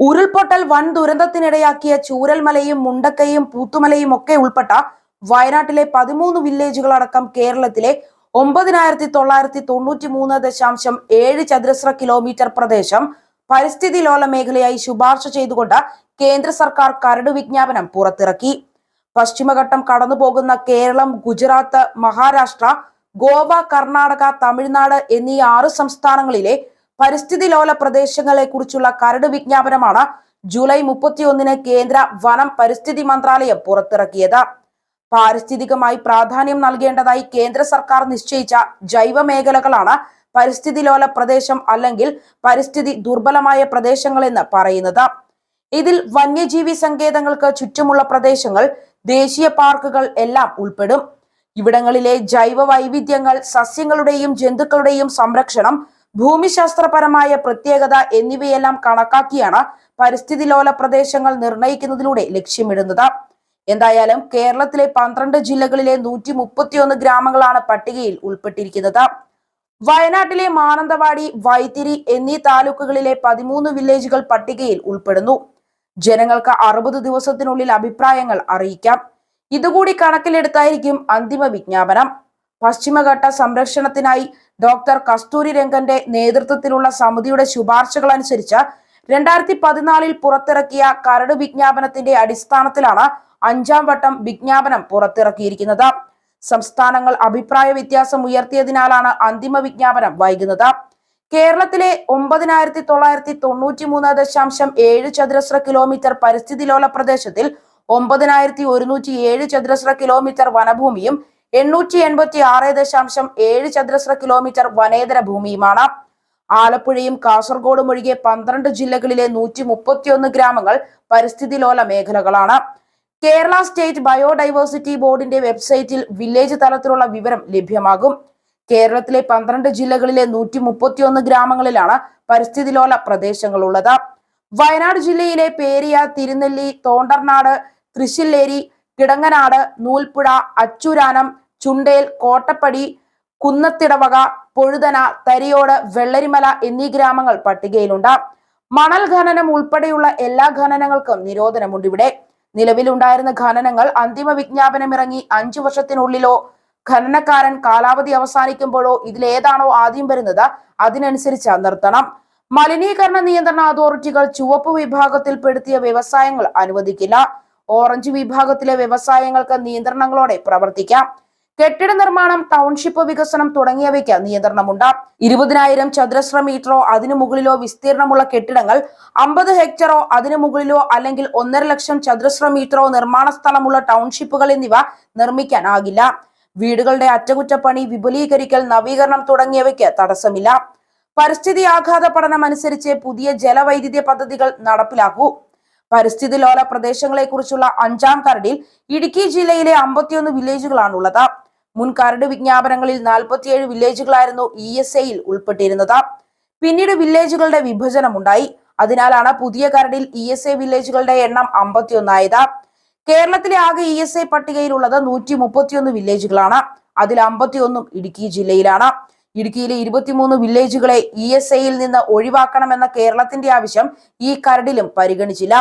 ഉരുൾപൊട്ടൽ വൻ ദുരന്തത്തിനിടയാക്കിയ ചൂരൽമലയും മുണ്ടക്കയും പൂത്തുമലയും ഒക്കെ ഉൾപ്പെട്ട വയനാട്ടിലെ പതിമൂന്ന് വില്ലേജുകളടക്കം കേരളത്തിലെ ഒമ്പതിനായിരത്തി തൊള്ളായിരത്തി തൊണ്ണൂറ്റി മൂന്ന് ദശാംശം ഏഴ് ചതുരശ്ര കിലോമീറ്റർ പ്രദേശം പരിസ്ഥിതി ലോല മേഖലയായി ശുപാർശ ചെയ്തുകൊണ്ട് കേന്ദ്ര സർക്കാർ കരട് വിജ്ഞാപനം പുറത്തിറക്കി. പശ്ചിമഘട്ടം കടന്നുപോകുന്ന കേരളം ഗുജറാത്ത് മഹാരാഷ്ട്ര ഗോവ കർണാടക തമിഴ്നാട് എന്നീ ആറ് സംസ്ഥാനങ്ങളിലെ പരിസ്ഥിതി ലോല പ്രദേശങ്ങളെ കുറിച്ചുള്ള കരട് വിജ്ഞാപനമാണ് ജൂലൈ മുപ്പത്തിയൊന്നിന് കേന്ദ്ര വനം പരിസ്ഥിതി മന്ത്രാലയം പുറത്തിറക്കിയത്. പാരിസ്ഥിതികമായി പ്രാധാന്യം നൽകേണ്ടതായി കേന്ദ്ര സർക്കാർ നിശ്ചയിച്ച ജൈവ മേഖലകളാണ് പരിസ്ഥിതി ലോല പ്രദേശം അല്ലെങ്കിൽ പരിസ്ഥിതി ദുർബലമായ പ്രദേശങ്ങളെന്ന് പറയുന്നത്. ഇതിൽ വന്യജീവി സങ്കേതങ്ങൾക്ക് ചുറ്റുമുള്ള പ്രദേശങ്ങൾ ദേശീയ പാർക്കുകൾ എല്ലാം ഉൾപ്പെടും. ഇവിടങ്ങളിലെ ജൈവ വൈവിധ്യങ്ങൾ സസ്യങ്ങളുടെയും ജന്തുക്കളുടെയും സംരക്ഷണം ഭൂമിശാസ്ത്രപരമായ പ്രത്യേകത എന്നിവയെല്ലാം കണക്കാക്കിയാണ് പരിസ്ഥിതി ലോല പ്രദേശങ്ങൾ നിർണയിക്കുന്നതിലൂടെ ലക്ഷ്യമിടുന്നത്. എന്തായാലും കേരളത്തിലെ പന്ത്രണ്ട് ജില്ലകളിലെ നൂറ്റി മുപ്പത്തിയൊന്ന് ഗ്രാമങ്ങളാണ് പട്ടികയിൽ ഉൾപ്പെട്ടിരിക്കുന്നത്. വയനാട്ടിലെ മാനന്തവാടി വൈത്തിരി എന്നീ താലൂക്കുകളിലെ പതിമൂന്ന് വില്ലേജുകൾ പട്ടികയിൽ ഉൾപ്പെടുന്നു. ജനങ്ങൾക്ക് അറുപത് ദിവസത്തിനുള്ളിൽ അഭിപ്രായങ്ങൾ അറിയിക്കാം. ഇതുകൂടി കണക്കിലെടുത്തായിരിക്കും അന്തിമ വിജ്ഞാപനം. പശ്ചിമഘട്ട സംരക്ഷണത്തിനായി ഡോക്ടർ കസ്തൂരി രംഗന്റെ നേതൃത്വത്തിലുള്ള സമിതിയുടെ ശുപാർശകൾ അനുസരിച്ച് രണ്ടായിരത്തി പതിനാലിൽ പുറത്തിറക്കിയ കരട് വിജ്ഞാപനത്തിന്റെ അടിസ്ഥാനത്തിലാണ് അഞ്ചാം വട്ടം വിജ്ഞാപനം പുറത്തിറക്കിയിരിക്കുന്നത്. സംസ്ഥാനങ്ങൾ അഭിപ്രായ വ്യത്യാസം ഉയർത്തിയതിനാലാണ് അന്തിമ വിജ്ഞാപനം വൈകുന്നത്. കേരളത്തിലെ ഒമ്പതിനായിരത്തി തൊള്ളായിരത്തി തൊണ്ണൂറ്റി മൂന്ന് ദശാംശം ഏഴ് ചതുരശ്ര കിലോമീറ്റർ പരിസ്ഥിതി ലോല പ്രദേശത്തിൽ ഒമ്പതിനായിരത്തി ഒരുന്നൂറ്റി ഏഴ് ചതുരശ്ര കിലോമീറ്റർ വനഭൂമിയും എണ്ണൂറ്റി എൺപത്തി ആറ് ദശാംശം ഏഴ് ചതുരശ്ര കിലോമീറ്റർ വനേതര ഭൂമിയുമാണ്. ആലപ്പുഴയും കാസർഗോഡും ഒഴികെ പന്ത്രണ്ട് ജില്ലകളിലെ നൂറ്റി മുപ്പത്തിയൊന്ന് ഗ്രാമങ്ങൾ പരിസ്ഥിതി ലോല മേഖലകളാണ്. കേരള സ്റ്റേറ്റ് ബയോഡൈവേഴ്സിറ്റി ബോർഡിന്റെ വെബ്സൈറ്റിൽ വില്ലേജ് തലത്തിലുള്ള വിവരം ലഭ്യമാകും. കേരളത്തിലെ പന്ത്രണ്ട് ജില്ലകളിലെ നൂറ്റി മുപ്പത്തിയൊന്ന് ഗ്രാമങ്ങളിലാണ് പരിസ്ഥിതി ലോല പ്രദേശങ്ങളുള്ളത്. വയനാട് ജില്ലയിലെ പേരിയ തിരുനെല്ലി തോണ്ടർനാട് തൃശ്ശില്ലേരി കിടങ്ങനാട് നൂൽപ്പുഴ അച്ചൂരാനം ചുണ്ടേൽ കോട്ടപ്പടി കുന്നത്തിടവക പൊഴുതന തരിയോട് വെള്ളരിമല എന്നീ ഗ്രാമങ്ങൾ പട്ടികയിലുണ്ട്. മണൽ ഖനനം ഉൾപ്പെടെയുള്ള എല്ലാ ഖനനങ്ങൾക്കും നിരോധനമുണ്ട് ഇവിടെ. നിലവിലുണ്ടായിരുന്ന ഖനനങ്ങൾ അന്തിമ വിജ്ഞാപനം ഇറങ്ങി അഞ്ചു വർഷത്തിനുള്ളിലോ ഖനനക്കാരൻ കാലാവധി അവസാനിക്കുമ്പോഴോ ഇതിലേതാണോ ആദ്യം വരുന്നത് അതിനനുസരിച്ച് നിർത്തണം. മലിനീകരണ നിയന്ത്രണ അതോറിറ്റികൾ ചുവപ്പ് വിഭാഗത്തിൽപ്പെടുത്തിയ വ്യവസായങ്ങൾ അനുവദിക്കില്ല. ഓറഞ്ച് വിഭാഗത്തിലെ വ്യവസായങ്ങൾക്ക് നിയന്ത്രണങ്ങളോടെ പ്രവർത്തിക്കാം. കെട്ടിട നിർമ്മാണം ടൗൺഷിപ്പ് വികസനം തുടങ്ങിയവയ്ക്ക് നിയന്ത്രണമുണ്ട്. ഇരുപതിനായിരം ചതുരശ്ര മീറ്ററോ അതിനു മുകളിലോ വിസ്തീർണമുള്ള കെട്ടിടങ്ങൾ അമ്പത് ഹെക്ടറോ അതിനു മുകളിലോ അല്ലെങ്കിൽ ഒന്നര ലക്ഷം ചതുരശ്ര മീറ്ററോ നിർമ്മാണ സ്ഥലമുള്ള ടൗൺഷിപ്പുകൾ എന്നിവ നിർമ്മിക്കാനാകില്ല. വീടുകളുടെ അറ്റകുറ്റപ്പണി വിപുലീകരിക്കൽ നവീകരണം തുടങ്ങിയവയ്ക്ക് തടസ്സമില്ല. പരിസ്ഥിതി ആഘാത പഠനം അനുസരിച്ച് പുതിയ ജലവൈദ്യുതി പദ്ധതികൾ നടപ്പിലാക്കൂ. പരിസ്ഥിതി ലോല പ്രദേശങ്ങളെ കുറിച്ചുള്ള അഞ്ചാം കരടിൽ ഇടുക്കി ജില്ലയിലെ അമ്പത്തിയൊന്ന് വില്ലേജുകളാണുള്ളത് മുൻ കരട് വിജ്ഞാപനങ്ങളിൽ നാൽപ്പത്തിയേഴ് വില്ലേജുകളായിരുന്നു ഇ എസ് എയിൽ ഉൾപ്പെട്ടിരുന്നത്. പിന്നീട് വില്ലേജുകളുടെ വിഭജനമുണ്ടായി. അതിനാലാണ് പുതിയ കരടിൽ ഇ എസ് എ വില്ലേജുകളുടെ എണ്ണം അമ്പത്തിയൊന്നായത്. കേരളത്തിലെ ആകെ ഇ എസ് എ പട്ടികയിലുള്ളത് നൂറ്റി മുപ്പത്തിയൊന്ന് വില്ലേജുകളാണ്. അതിൽ അമ്പത്തിയൊന്നും ഇടുക്കി ജില്ലയിലാണ്. ഇടുക്കിയിലെ ഇരുപത്തിമൂന്ന് വില്ലേജുകളെ ഇ എസ് എയിൽ നിന്ന് ഒഴിവാക്കണമെന്ന കേരളത്തിന്റെ ആവശ്യം ഈ കരടിലും പരിഗണിച്ചില്ല.